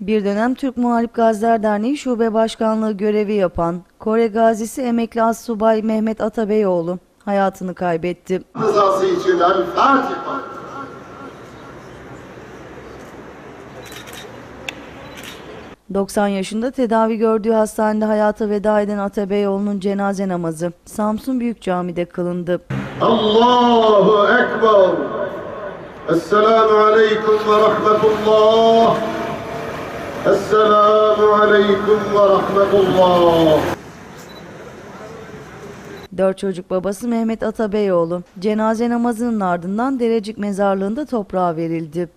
Bir dönem Türk Muharip Gaziler Derneği Şube Başkanlığı görevi yapan Kore gazisi emekli Assubay Mehmet Atabeyoğlu hayatını kaybetti. Rızası için El Fatiha. ...90 yaşında tedavi gördüğü hastanede hayata veda eden Atabeyoğlu'nun cenaze namazı Samsun Büyük Cami'de kılındı. Allahu Ekber. السلام عليكم ورحمة الله السلام عليكم ورحمة الله Dört çocuk babası Mehmet Atabeyoğlu cenaze namazının ardından Derecik mezarlığında toprağa verildi.